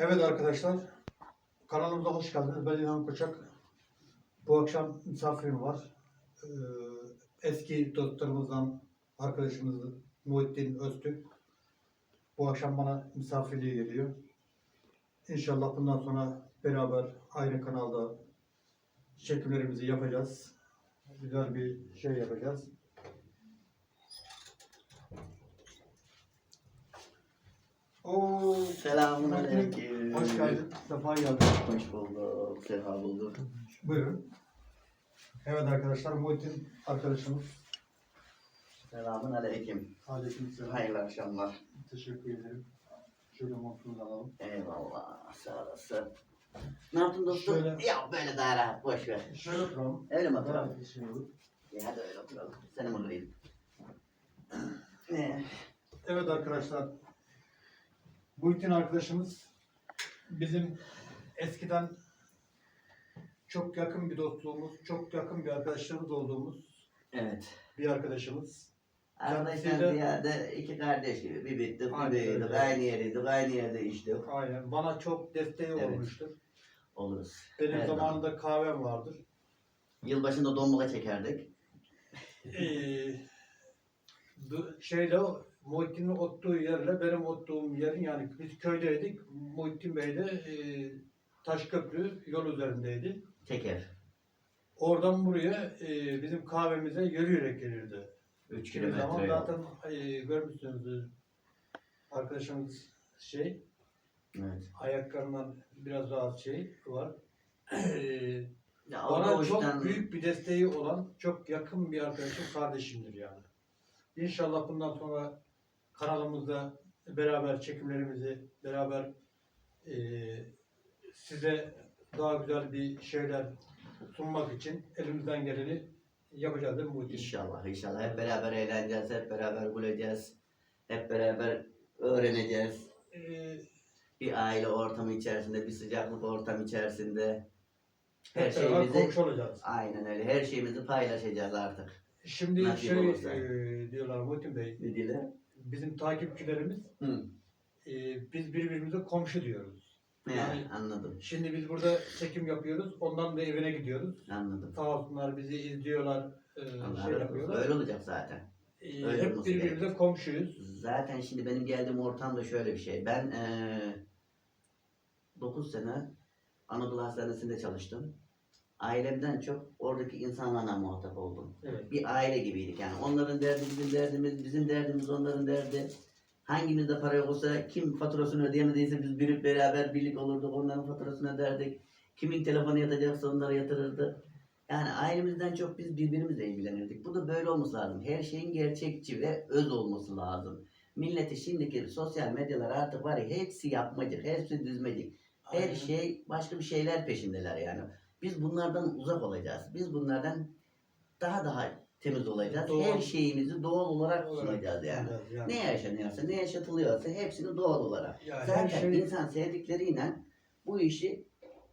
Evet arkadaşlar, kanalımıza hoş geldiniz. Ben İlhan Koçak. Bu akşam misafirim var. Ee, eski dostlarımızdan arkadaşımız Muhittin Öztürk. Bu akşam bana misafirliğe geliyor. İnşallah bundan sonra beraber aynı kanalda çekimlerimizi yapacağız. Güzel bir şey yapacağız. Oo, Selamun aleyküm. Hoş geldin. Sefa geldin. Hoş bulduk. Sefa bulduk. Buyurun. Evet arkadaşlar Muhittin arkadaşımız. Selamun aleyküm. Aleykümselam. Hayırlı akşamlar. Teşekkür ederim. Şöyle montunuzu alalım. Eyvallah. Sağ olasın. Ne yaptın dostum? Şöyle- Ya böyle daha rahat. Boş ver. Şöyle oturalım. Öyle mi oturalım? Daha şey olur. Ya hadi öyle oturalım. Seni mi kırayım? Ee, Evet arkadaşlar. Muhittin arkadaşımız bizim eskiden çok yakın bir dostluğumuz, çok yakın bir arkadaşlarımız olduğumuz evet. bir arkadaşımız. Arkadaşlar Kendisiyle- ziyade iki kardeş gibi. Bir bittik, bir Aynen büyüdük. öyle. Aynı yeriydik, aynı yerde içtik. Aynen. Bana çok desteği Evet. olmuştur. Oluruz. Benim Her zaman. zamanında kahvem vardır. Yılbaşında dombaga çekerdik. Ee, du- şeyle Muhittin'in ottuğu yerle benim ottuğum yerin yani biz köydeydik. Muhittin Bey de e, Taşköprü yol üzerindeydi. Çeker. Oradan buraya e, bizim kahvemize yürüyerek gelirdi. Üç Şimdi zaman kilometre yol. zaten e, görmüşsünüz arkadaşımız şey Evet. ayaklarından biraz rahat şey var. E, Ya o Bana doğuştan- çok büyük bir desteği olan, çok yakın bir arkadaşım, kardeşimdir yani. İnşallah bundan sonra kanalımızda beraber çekimlerimizi, beraber eee, size daha güzel bir şeyler sunmak için elimizden geleni yapacağız değil mi Muhittin? İnşallah, inşallah. Hep beraber eğleneceğiz, hep beraber güleceğiz. Hep beraber öğreneceğiz. Eee, Bir aile ortamı içerisinde, bir sıcaklık ortamı içerisinde. Her şeyimizi, olacağız. aynen öyle, her şeyimizi paylaşacağız artık. Şimdi Nasip şey olursa. eee, diyorlar Muhittin Bey, Ne dile? Bizim takipçilerimiz Hı. eee, biz birbirimize komşu diyoruz. He, Yani- anladım, Şimdi biz burada çekim yapıyoruz. Ondan da evine gidiyoruz. anladım. Sağ olsunlar bizi izliyorlar, e, Allah şey razı olsun. yapıyorlar. Öyle olacak zaten. E, öyle hep olması birbirimize komşuyuz. Zaten şimdi benim geldiğim ortamda şöyle bir şey. Ben eee 9 sene Anadolu Hastanesi'nde çalıştım. Ailemden çok oradaki insanlarla muhatap oldum. Evet. bir aile gibiydik yani. Onların derdi bizim derdimiz, bizim derdimiz onların derdi. Hangimizde para yoksa kim faturasını ödeyemediyse biz bir beraber birlik olurduk onların faturasını öderdik. Kimin telefonu yatacaksa onlara yatırırdı. Yani ailemizden çok biz birbirimizle ilgilenirdik. Bu da böyle olması lazım. Her şeyin gerçekçi ve öz olması lazım. Milleti şimdiki sosyal medyalar artık var ya hepsi yapmacık, hepsi düzmecik. Her Aynen. şey başka bir şeyler peşindeler yani. Biz bunlardan uzak olacağız. Biz bunlardan daha daha temiz olacağız. Doğal- Her şeyimizi doğal olarak Olarak sunacağız yani. sunacağız yani. Ne yaşanıyorsa, ne yaşatılıyorsa hepsini doğal olarak. Yani Zaten şey, insan sevdikleriyle bu işi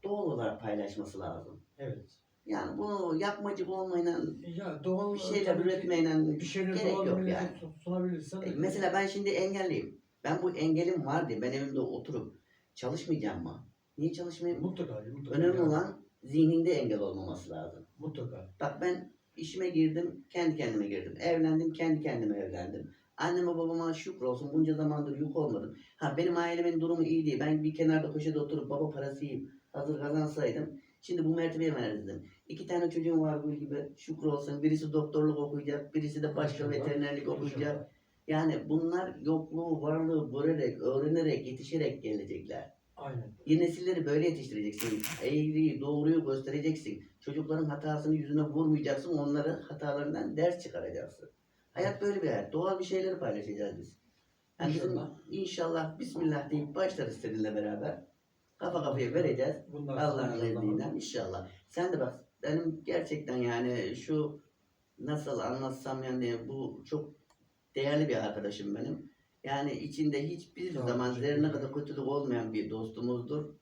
doğal olarak paylaşması lazım. evet. Yani bunu yapmacık olmayla, Ya doğal bir şeyler tabii ki üretmeyle bir şeyler gerek doğal yok millete yani. sun- sunabilirsen. E, Mesela ben şimdi engelliyim. Ben bu engelim var diye ben evimde oturup çalışmayacağım mı? Niye çalışmayayım? mutlaka, mutlaka. Önemli yani. olan zihninde engel olmaması lazım. mutlaka. Bak ben işime girdim, kendi kendime girdim. Evlendim, kendi kendime evlendim. Anneme babama şükür olsun bunca zamandır yük olmadım. Ha benim ailemin durumu iyi değil. Ben bir kenarda köşede oturup baba parası yiyip hazır kazansaydım. Şimdi bu mertebeye varırdım. İki tane çocuğum var bu gibi şükür olsun. Birisi doktorluk okuyacak, birisi de başka veterinerlik okuyacak. Yani bunlar yokluğu, varlığı görerek, öğrenerek, yetişerek gelecekler. Aynen. Yeni nesilleri böyle yetiştireceksin. Eğriyi, doğruyu göstereceksin. Çocukların hatasını yüzüne vurmayacaksın. Onları hatalarından ders çıkaracaksın. Hayat böyle bir hayat. Doğal bir şeyleri paylaşacağız biz. Yani bizim İnşallah. inşallah Bismillah deyip başlarız seninle beraber. Kafa kafaya vereceğiz. Allah'ın inşallah. izniyle inşallah. Sen de bak benim gerçekten yani şu nasıl anlatsam yani bu çok değerli bir arkadaşım benim. Yani içinde hiçbir ol, zaman ederim. kadar kötülük olmayan bir dostumuzdur.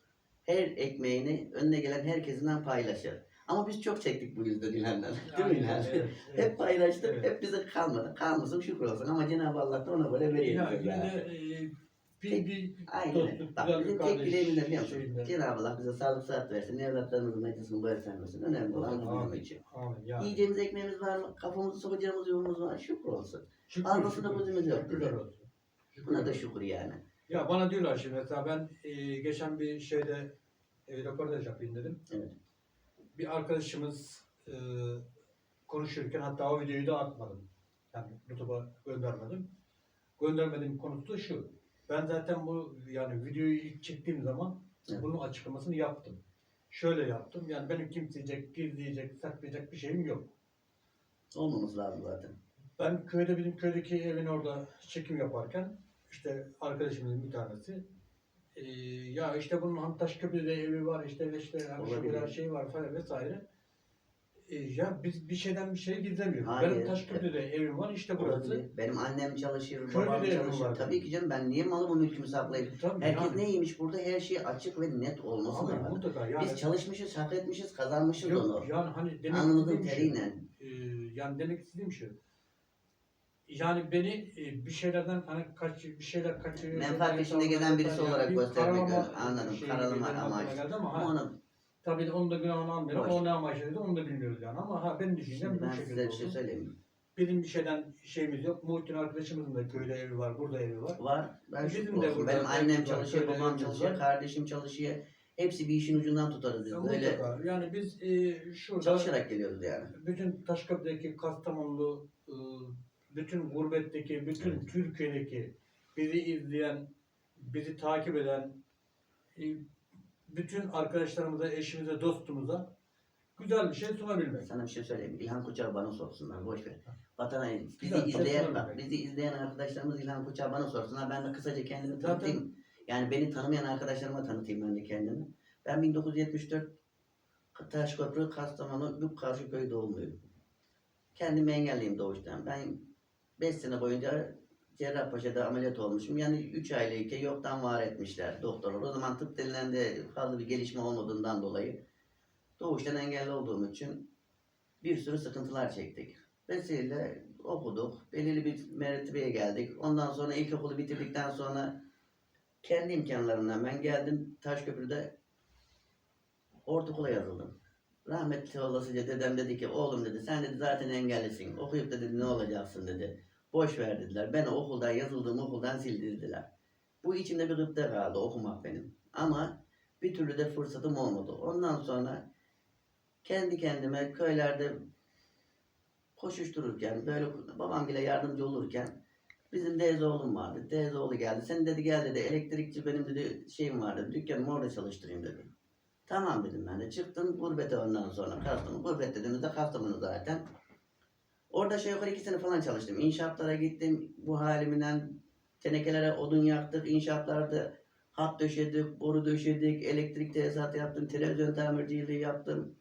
Her ekmeğini önüne gelen herkesinden paylaşır. Ama biz çok çektik bu yüzden İlhan'dan. Değil mi İlhan? evet, evet. Hep paylaştık, Evet. hep bize kalmadı. Kalmasın şükür olsun ama Cenab-ı Allah da ona böyle veriyor. Yani. de, e, bir, bir Aynen. Bak bizim tek kardeş dileğimiz ne biliyor musun? Cenab-ı Allah bize sağlık sıhhat versin. Evlatlarımızın meclisini göstermesin. Önemli olan bu bizim için. Yani. Yiyeceğimiz ekmeğimiz var mı? Kafamızı sokacağımız yolumuz var. Şükür olsun. Şükür, şükür. gözümüz yok Şükürler olsun. Buna da şükür yani. Ya bana diyorlar şimdi mesela ben e, geçen bir şeyde e, röportaj yapayım dedim. Evet. Bir arkadaşımız e, konuşurken hatta o videoyu da atmadım. Yani YouTube'a göndermedim. Göndermediğim konusu da şu. Ben zaten bu yani videoyu ilk çektiğim zaman Evet. bunun açıklamasını yaptım. Şöyle yaptım. Yani benim kimseyecek, gizleyecek, saklayacak bir şeyim yok. Olmaması lazım zaten. Ben köyde bizim köydeki evin orada çekim yaparken işte arkadaşımızın bir tanesi eee, ya işte bunun Hantaş Köprü'de evi var işte işte şu Olabilir. kadar şey var falan vesaire. Eee, ya biz bir şeyden bir şey gizlemiyoruz. Hayır. Benim Taşköprü'de evim var işte burası. Olabilir. Benim annem çalışır, babam de evim çalışır. var. Tabii ki canım ben niye malımı mülkümü saklayayım? Tabii Herkes yani. neymiş burada her şey açık ve net olması Abi lazım. mutlaka yani. Biz çalışmışız, hak etmişiz, kazanmışız yok, onu. yani hani demek Alnımızın istediğim şey- teriyle. Eee, yani demek istediğim şu. Yani beni e, bir şeylerden hani kaç bir şeyler kaçırıyor. Menfaat peşinde gezen birisi olarak göstermek. Anladım, karalama amaç. ama onu, tabii onun da günahını. Boş. O ne amaçlıydı onu da bilmiyoruz yani ama ha benim düşüncem bu ben şekilde size bir şey oldu. söyleyeyim. Bizim bir şeyden şeyimiz yok. Muhittin arkadaşımızın da köyde evi var, burada evi var. Var. Ben Bizim şükür de burada Benim annem çalışıyor, babam çalışıyor, kardeşim çalışıyor. Hepsi bir işin ucundan tutarız biz. Ya Böyle. Yani biz e, şurada çalışarak geliyoruz yani. bütün Taşköprü'deki Kastamonlu, e, bütün gurbetteki, bütün Evet. Türkiye'deki bizi izleyen, bizi takip eden e, bütün arkadaşlarımıza, eşimize, dostumuza güzel bir şey sunabilmek. Sana bir şey söyleyeyim. İlhan Koçak bana sorsunlar. Boş ver. Vatana bizi Güzel, izleyen bak, bizi izleyen arkadaşlarımız İlhan Koçak bana sorsunlar. Ben de kısaca kendimi Zaten- tanıtayım. Yani beni tanımayan arkadaşlarıma tanıtayım ben de kendimi. Ben 1974 Taşköprü, Kastamonu, Lük Karşıköy doğumluyum. Kendimi engelliyim doğuştan. Ben 5 sene boyunca Cerrahpaşa'da ameliyat olmuşum. Yani 3 aylıyken yoktan var etmişler doktorlar. O zaman tıp denilen de fazla bir gelişme olmadığından dolayı doğuştan engelli olduğum için bir sürü sıkıntılar çektik. Vesile okuduk. Belirli bir mertebeye geldik. Ondan sonra ilkokulu bitirdikten sonra kendi imkanlarımdan ben geldim Taşköprü'de ortaokula yazıldım. Rahmetli olasıca dedem dedi ki oğlum dedi sen dedi zaten engellisin. Okuyup dedi ne olacaksın dedi. Boş ver dediler. Beni okuldan yazıldığım okuldan sildirdiler. Bu içimde bir gıpta kaldı okumak benim. Ama bir türlü de fırsatım olmadı. Ondan sonra kendi kendime köylerde koşuştururken böyle babam bile yardımcı olurken bizim teyze oğlum vardı. Teyze oğlu geldi. Sen dedi gel dedi elektrikçi benim dedi şeyim vardı. Dükkanımı orada çalıştırayım dedi. Tamam dedim ben de. Çıktım gurbete ondan sonra. Kastamonu. Gurbet dediğimizde Kastamonu zaten. Orada şey yukarı iki sene falan çalıştım. İnşaatlara gittim. Bu halimle tenekelere odun yaktık. İnşaatlarda hat döşedik, boru döşedik, elektrik tesisatı yaptım, televizyon tamirciliği yaptım.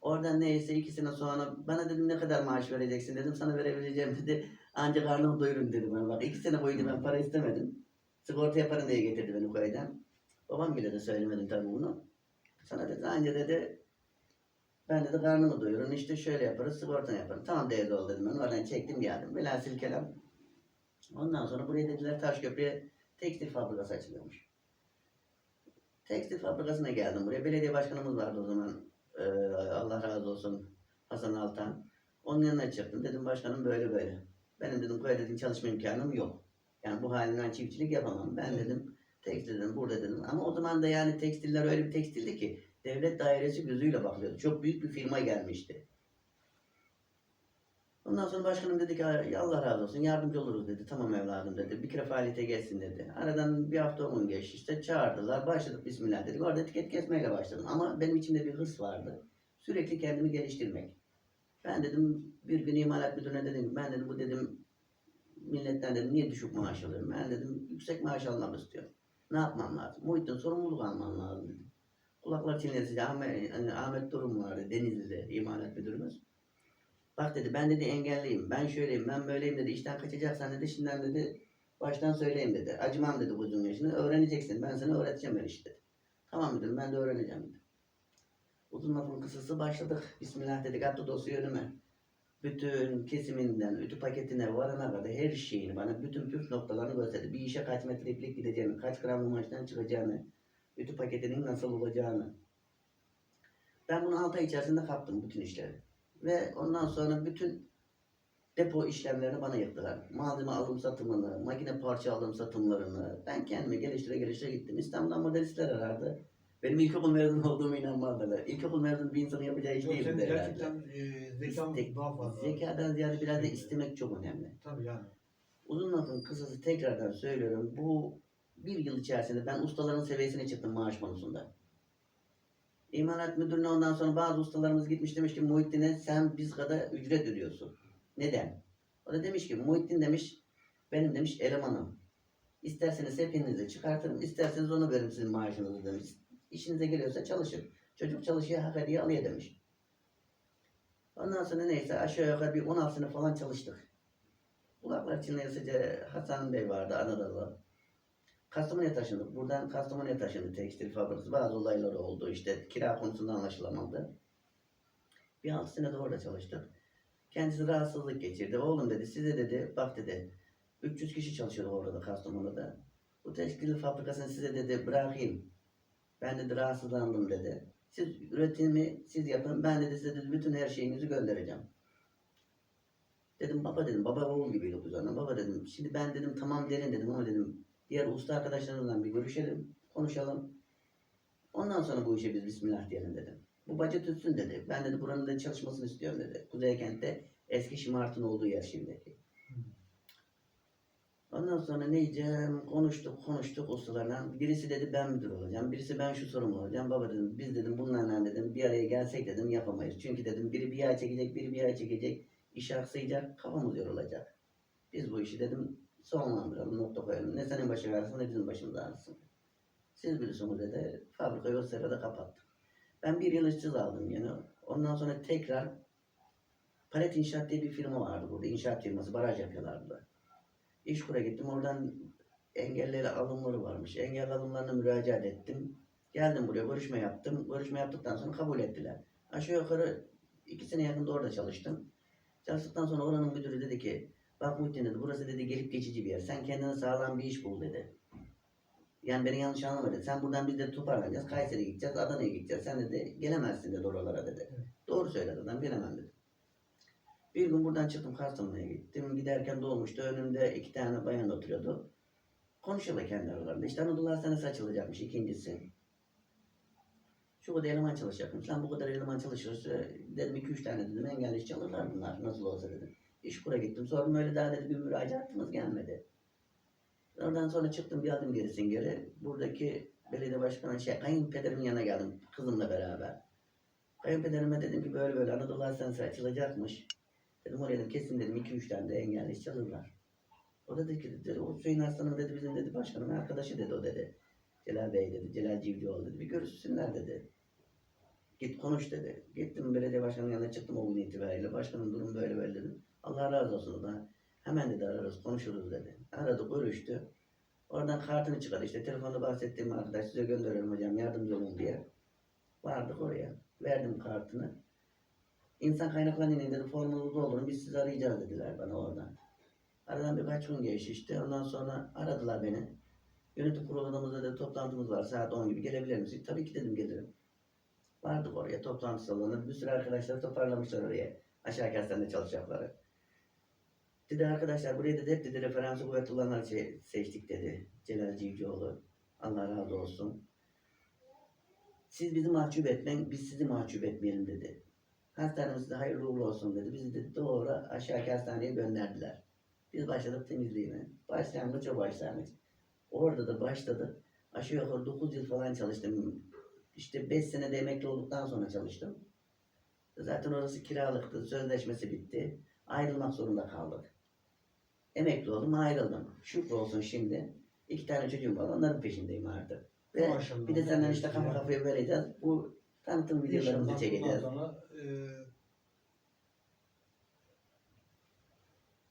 Oradan neyse iki sene sonra bana dedim ne kadar maaş vereceksin dedim sana verebileceğim dedi. Ancak karnımı doyurun dedi bana bak. iki sene boyunca ben para istemedim. Sigorta yaparım diye getirdi beni köyden. Babam bile de söylemedim tabii bunu. Sana dedi anca dedi ben dedi karnımı doyurun işte şöyle yaparız sigortanı yaparım. Tamam dedi ol dedim ben oradan çektim geldim. Velhasıl kelam. Ondan sonra buraya dediler Taşköprü'ye tekstil fabrikası açılıyormuş. Tekstil fabrikasına geldim buraya. Belediye başkanımız vardı o zaman. Ee, Allah razı olsun Hasan Altan. Onun yanına çıktım. Dedim başkanım böyle böyle. Benim dedim köye dedim çalışma imkanım yok. Yani bu halimden çiftçilik yapamam. Ben dedim tekstil dedim burada dedim. Ama o zaman da yani tekstiller öyle bir tekstildi ki devlet dairesi gözüyle bakıyordu. Çok büyük bir firma gelmişti. Ondan sonra başkanım dedi ki "Ay, Allah razı olsun yardımcı oluruz dedi. Tamam evladım dedi. Bir kere faaliyete gelsin dedi. Aradan bir hafta on geçti. İşte çağırdılar. Başladık bismillah dedik. Orada etiket kesmeyle başladım. Ama benim içimde bir hırs vardı. Sürekli kendimi geliştirmek. Ben dedim bir gün imalat müdürüne dedim ben dedim bu dedim milletten dedim niye düşük maaş alıyorum? Ben dedim yüksek maaş almak istiyorum. Ne yapmam lazım? Muhittin sorumluluk alman lazım dedim. Kulaklar çinlesici Ahmet, hani Ahmet Durum vardı Denizli'de imalat müdürümüz. Bak dedi ben dedi engelliyim. Ben şöyleyim ben böyleyim dedi. İşten kaçacaksan dedi şimdiden dedi baştan söyleyeyim dedi. Acımam dedi uzun yaşını. Öğreneceksin. Ben sana öğreteceğim her işi dedi. Tamam dedim ben de öğreneceğim dedi. Uzun lafın kısası başladık. Bismillah dedik attı dosyayı önüme. bütün kesiminden ütü paketine varana kadar her şeyini bana bütün püf noktalarını gösterdi. Bir işe kaç metre iplik gideceğini, kaç gram kumaştan çıkacağını, ütü paketinin nasıl olacağını. Ben bunu 6 ay içerisinde kaptım bütün işleri. Ve ondan sonra bütün depo işlemlerini bana yıktılar. Malzeme alım satımını, makine parça alım satımlarını ben kendime geliştire geliştire gittim. İstanbul'dan modelistler arardı. Benim ilkokul mezunu olduğumu inanmazdılar. İlkokul mezunu bir insanın yapacağı iş değil herhalde. gerçekten e, zekan İstek- daha fazla. Zekadan ziyade biraz da istemek çok önemli. Tabii yani. Uzun lafın kısası tekrardan söylüyorum. Bu bir yıl içerisinde ben ustaların seviyesine çıktım maaş konusunda. İmalat müdürüne ondan sonra bazı ustalarımız gitmiş demiş ki Muhittin'e sen biz kadar ücret ödüyorsun. Neden? O da demiş ki Muhittin demiş benim demiş elemanım. İsterseniz hepinizi çıkartırım, isterseniz onu veririm sizin maaşınızı demiş. İşinize geliyorsa çalışın. Çocuk çalışıyor hak ediyor alıyor demiş. Ondan sonra neyse aşağı yukarı bir 16 sene falan çalıştık. Kulaklar çınlayasıca Hasan Bey vardı Anadolu. Kastamonu'ya taşındık. Buradan Kastamonu'ya taşındı tekstil fabrikası. Bazı olaylar oldu. İşte kira konusunda anlaşılamadı. Bir altı sene de orada çalıştık. Kendisi rahatsızlık geçirdi. Oğlum dedi size dedi bak dedi 300 kişi çalışıyor orada Kastamonu'da. Bu tekstil fabrikasını size dedi bırakayım. Ben dedi rahatsızlandım dedi. Siz üretimi siz yapın. Ben dedi size dedi, bütün her şeyinizi göndereceğim. Dedim baba dedim baba oğul gibiydik biz onunla. Baba dedim şimdi ben dedim tamam derin dedim ama dedim diğer usta arkadaşlarımızla bir görüşelim konuşalım. Ondan sonra bu işe biz bismillah diyelim dedim. Bu bacı tutsun dedi. Ben dedi buranın da çalışmasını istiyorum dedi. Kuzey kentte eski Şımart'ın olduğu yer şimdiki. Ondan sonra ne diyeceğim? Konuştuk, konuştuk ustalarla. Birisi dedi ben müdür olacağım. Birisi ben şu sorumlu olacağım. Baba dedim biz dedim bunlarla dedim bir araya gelsek dedim yapamayız. Çünkü dedim biri bir ay çekecek, biri bir ay çekecek. İş aksayacak, kafamız yorulacak. Biz bu işi dedim sonlandıralım, nokta koyalım. Ne senin başın ağrısın ne bizim başımız ağrısın. Siz bilirsiniz dedi. Fabrikayı o sırada kapattık. Ben bir yıl işsiz aldım yine. Ondan sonra tekrar Palet İnşaat diye bir firma vardı burada. İnşaat firması, baraj yapıyorlardı. İşkur'a gittim. Oradan engelleri alımları varmış. Engel alımlarına müracaat ettim. Geldim buraya görüşme yaptım. Görüşme yaptıktan sonra kabul ettiler. Aşağı yukarı iki sene yakında orada çalıştım. Çalıştıktan sonra oranın müdürü dedi ki bak Muhittin dedi burası dedi gelip geçici bir yer. Sen kendine sağlam bir iş bul dedi. Yani beni yanlış anlama dedi. Sen buradan biz de toparlanacağız. Kayseri'ye gideceğiz, Adana'ya gideceğiz. Sen dedi gelemezsin dedi oralara dedi. Evet. Doğru söyledi adam gelemem dedi. Bir gün buradan çıktım Kastamonu'ya gittim. Giderken dolmuştu. Önümde iki tane bayan oturuyordu. Konuşuyorlar kendi aralarında. İşte Anadolu Hastanesi açılacakmış ikincisi. Şu kadar eleman çalışacakmış. Lan bu kadar eleman çalışırsa dedim iki üç tane dedim engelli iş alırlar bunlar nasıl olsa dedim. İş kura gittim. Sonra öyle daha dedi bir müracaatımız gelmedi. Oradan sonra çıktım geldim gerisin geri. Buradaki belediye başkanı şey kayınpederimin yanına geldim kızımla beraber. Kayınpederime dedim ki böyle böyle Anadolu Hastanesi açılacakmış. Dedim oraya dedim kesin dedim iki üç tane de engelli iş alırlar. O da dedi ki dedi, o Hüseyin Arslan'ın dedi bizim dedi başkanın arkadaşı dedi o dedi. Celal Bey dedi, Celal Civcioğlu dedi. Bir görüşsünler dedi. Git konuş dedi. Gittim belediye başkanının yanına çıktım o gün itibariyle. Başkanın durumu böyle böyle dedim. Allah razı olsun da. Hemen dedi ararız konuşuruz dedi. Aradı görüştü. Oradan kartını çıkardı işte telefonda bahsettiğim arkadaş size gönderiyorum hocam yardımcı olun diye. Vardık oraya. Verdim kartını. İnsan kaynaklarının dedi formunuzu doldurun biz sizi arayacağız dediler bana oradan. Aradan birkaç gün geçti işte. Ondan sonra aradılar beni. Yönetim kurulumuzda da toplantımız var saat 10 gibi gelebilir misin? Tabii ki dedim gelirim. Vardık oraya toplantı salonunda. Bir sürü arkadaşlar toparlamışlar oraya. Aşağı hastanede çalışacakları. Dedi arkadaşlar buraya dedi hep dedi referansı kuvvetli olanlar şey, seçtik dedi. Celal Civcioğlu. Allah razı olsun. Siz bizi mahcup etmeyin, biz sizi mahcup etmeyelim dedi. Hastanemiz de hayırlı uğurlu olsun dedi. Bizi de doğru aşağıki hastaneye gönderdiler. Biz başladık temizliğine. Başlangıç o başlangıç. Orada da başladı. Aşağı yukarı 9 yıl falan çalıştım. İşte 5 sene de emekli olduktan sonra çalıştım. Zaten orası kiralıktı. Sözleşmesi bitti. Ayrılmak zorunda kaldık. Emekli oldum ayrıldım. Şükür olsun şimdi. iki tane çocuğum var. Onların peşindeyim artık. Ve Maşallah. bir de senden işte kafa kafaya vereceğiz. Bu tanıtım videolarımızı çekeceğiz. sonra e,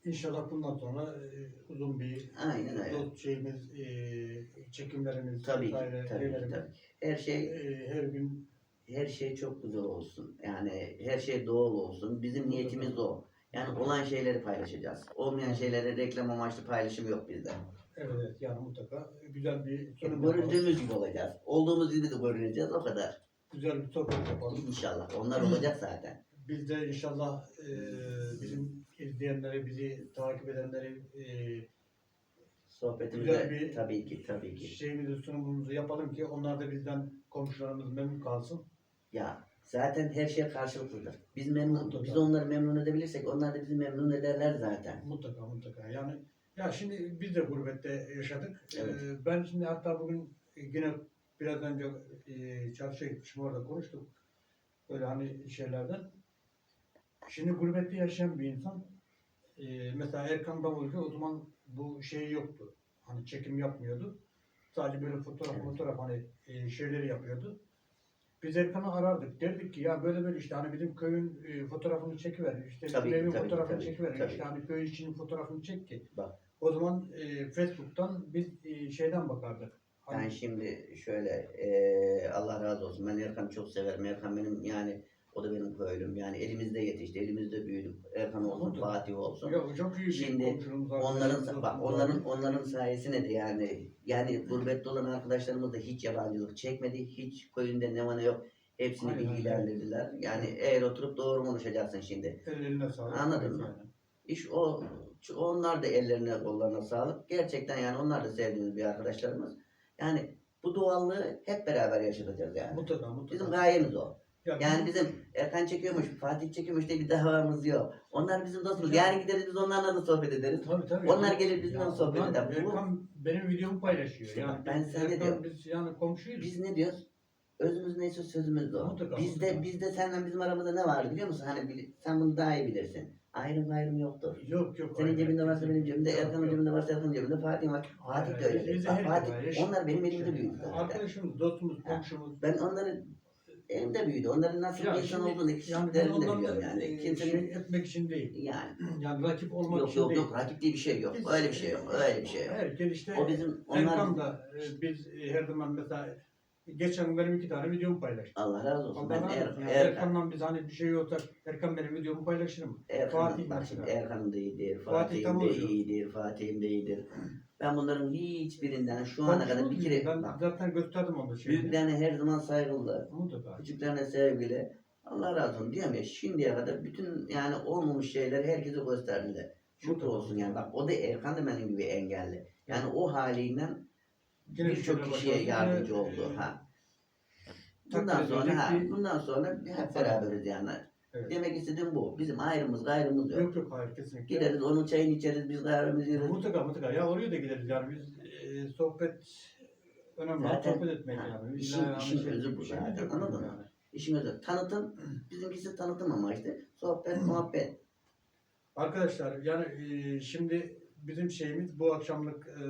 İnşallah bundan sonra e, uzun bir Aynen öyle. şeyimiz, e, çekimlerimiz, Tabii ki, vesaire, tabii ki, şeylerimiz, tabii. Her şey e, her gün her şey çok güzel olsun. Yani her şey doğal olsun. Bizim niyetimiz o. Yani olan şeyleri paylaşacağız. Olmayan şeyleri reklam amaçlı paylaşım yok bizde. Evet, evet yani mutlaka güzel bir yapalım. göründüğümüz gibi olacağız. Olduğumuz gibi de görüneceğiz o kadar. Güzel bir sohbet yapalım. İnşallah. Onlar olacak zaten. Biz de inşallah e, bizim izleyenleri, bizi takip edenleri e, Sohbetimizde Güzel bir- tabii ki tabii ki. şeyimizi, sunumumuzu yapalım ki onlar da bizden komşularımız memnun kalsın. Ya zaten her şey karşılıklıdır. Biz memnun, Mutlaka. biz onları memnun edebilirsek onlar da bizi memnun ederler zaten. Mutlaka mutlaka. Yani ya şimdi biz de gurbette yaşadık. Evet. Ee, ben şimdi hatta bugün yine biraz önce e, çarşıya gitmişim orada konuştuk. Böyle hani şeylerden. Şimdi gurbette yaşayan bir insan e, mesela Erkan Davulcu o zaman bu şey yoktu. Hani çekim yapmıyordu. Sadece böyle fotoğraf Evet. fotoğraf hani e, şeyleri yapıyordu. Biz Erkan'ı arardık. Derdik ki ya böyle böyle işte hani bizim köyün e, fotoğrafını çekiver. İşte bizim Tabii ki, evin tabii fotoğrafını tabii ki, çekiver. tabii İşte hani köy içinin fotoğrafını çek ki. Bak. O zaman e, Facebook'tan biz e, şeyden bakardık. Hani, Ben şimdi şöyle eee, Allah razı olsun. Ben Erkan'ı çok severim. Erkan benim yani o da benim köylüm. Yani elimizde yetişti, elimizde büyüdü. Erkan olsun, Mutlaka. Fatih olsun. Yok, çok iyi bir Şimdi. Onların bak onların onların sayesinde de yani yani gurbette olan arkadaşlarımız da hiç yabancılık çekmedi. Hiç köyünde ne var ne yok. Hepsini Aynen, aynen. bilgilendirdiler. Yani eğer oturup doğru konuşacaksın şimdi. Eline sağlık. Anladın mı? yani. İş o onlar da ellerine kollarına sağlık. Gerçekten yani onlar da sevdiğimiz bir arkadaşlarımız. Yani bu doğallığı hep beraber yaşatacağız yani. Mutlaka mutlaka. Bizim gayemiz o. Ya Yani bizim Erkan çekiyormuş, Fatih çekiyormuş diye bir davamız yok. Onlar bizim dostumuz. Ya. Yani gideriz biz onlarla da sohbet ederiz. Tabii tabii. Onlar gelir bizimle Ya sohbet eder. Bu- Erkan benim videomu paylaşıyor. İşte yani bak ben sana Erkan, diyorum. Biz yani komşuyuz. Biz ne diyoruz? Özümüz neyse sözümüz de o. Mutlaka, bizde, mutlaka. bizde senden bizim aramızda ne var biliyor musun? Hani bil- sen bunu daha iyi bilirsin. Ayrım gayrım yoktur. Yok yok. Senin cebinde varsa benim cebimde, Yok, Erkan'ın yok. cebinde varsa Erkan'ın cebinde, Fatih var. Fatih de Bak, her Fatih, şey var. Onlar benim elimde büyüdü zaten. Arkadaşımız, dostumuz, komşumuz. Ben onları elimde büyüdü. Onların nasıl bir insan olduğunu, kişiliklerini de biliyorum yani. e, Kimsenin şey etmek için değil. yani Yani rakip olmak yok için yok değil. yok rakip diye bir şey yok. Biz- Öyle bir şey yok. Öyle bir şey yok. Herkes işte O bizim onlar Erkan da e, biz e, her zaman mesela geçen benim iki tane videomu paylaştı. Allah razı olsun. Allah Ben er, olsun. Yani Erkan, Erkan'la biz hani bir şey yoksa Erkan benim videomu paylaşırım. Erkan'ın, Fatih bak Erkan'ın da iyidir, Fatih Fatih'in de iyidir, Fatih'in de iyidir. Ben bunların hiçbirinden şu ana kadar bir kere ben bak, zaten gösterdim onu şeyini. büyüklerine her zaman saygılı, Mutlaka. küçüklerine sevgili. Allah razı olsun diyorum ya şimdiye kadar bütün yani olmamış şeyleri herkese gösterdiler. Şükür olsun yani bak o da Erkan da benim gibi engelli. Yani o halinden birçok kişiye yardımcı yine, oldu. e, Ha. Bundan sonra ha, bundan sonra hep beraberiz yani. Evet. Demek istediğim bu. Bizim ayrımız gayrımız yok. Yok yok hayır kesinlikle. Gideriz onun çayını içeriz, biz kahvemizi yeriz. Mutlaka mutlaka. Ya oraya da gideriz yani biz e, sohbet önemli. Zaten- sohbet etmek ha, yani. işin- yani işin şey- özü bu şey zaten, anladın mı? İşin özü. Tanıtım, bizimkisi tanıtım amaçlı. Sohbet, muhabbet. Arkadaşlar yani e, şimdi bizim şeyimiz bu akşamlık e,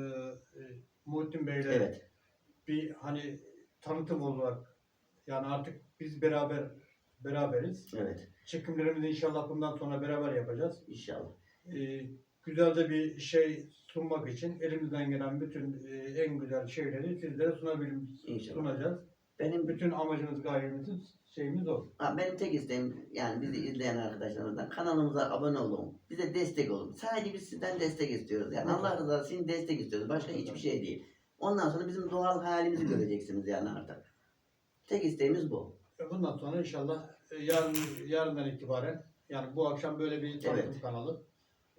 e, Muhittin Bey'le Evet. bir hani tanıtım olarak yani artık biz beraber beraberiz. Evet. Çekimlerimizi inşallah bundan sonra beraber yapacağız. İnşallah. E, güzel de bir şey sunmak için elimizden gelen bütün e, en güzel şeyleri sizlere sunabil İnşallah. sunacağız. Benim Bütün amacımız, gayemiz, şeyimiz o. Ha, benim tek isteğim yani bizi izleyen arkadaşlarımızdan kanalımıza abone olun. Bize destek olun. Sadece biz sizden destek istiyoruz. Yani Allah rızası için destek istiyoruz. Başka hiçbir şey değil. Ondan sonra bizim doğal halimizi göreceksiniz yani artık. Tek isteğimiz bu. Bundan sonra inşallah yarın yarından itibaren yani bu akşam böyle bir tanıtım Evet. kanalı.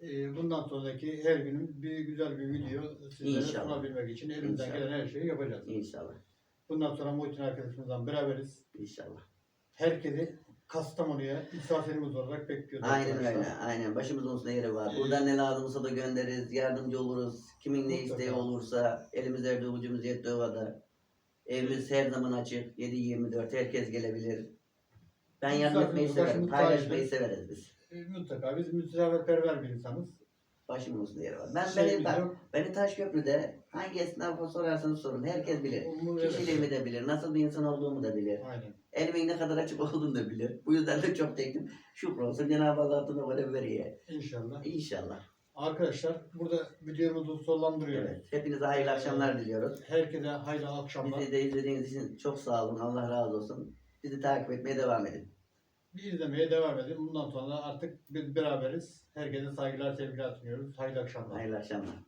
E, Bundan sonraki her günün bir güzel bir video sizlere İnşallah. sunabilmek için elimizden İnşallah. gelen her şeyi yapacağız. İnşallah. Bundan sonra Muhittin arkadaşımızla beraberiz. İnşallah. Herkesi Kastamonu'ya misafirimiz olarak bekliyoruz. Aynen arkadaşlar. öyle. Aynen. Başımızın üstünde yeri var. Buradan ne lazımsa da göndeririz. Yardımcı oluruz. Kimin ne Mutlaka. isteği olursa elimizde erdiği ucumuz yettiği kadar. Evimiz her zaman açık. 7-24 herkes gelebilir. Ben yardım etmeyi severim. Paylaşmayı severiz biz. E, Mutlaka biz misafirperver bir insanız. Başımın üstünde yeri var. Ben Şeyimiz beni, yok. beni Taşköprü'de hangi esnafa sorarsanız sorun. Herkes bilir. Onu- evet. Kişiliğimi de bilir. Nasıl bir insan olduğumu da bilir. Aynen. Elimin ne kadar açık olduğunu da bilir. Bu yüzden de çok tekim. Şükür olsun Cenab-ı Allah adına böyle veriyor. İnşallah. İnşallah. Arkadaşlar burada videomuzu sonlandırıyoruz. Evet. Hepinize hayırlı akşamlar diliyoruz. Herkese hayırlı akşamlar. Bizi de izlediğiniz için çok sağ olun. Allah razı olsun. Bizi takip etmeye devam edin. İzlemeye devam edin. Bundan sonra artık biz beraberiz. Herkese saygılar, sevgiler sunuyoruz. Hayırlı akşamlar. Hayırlı akşamlar.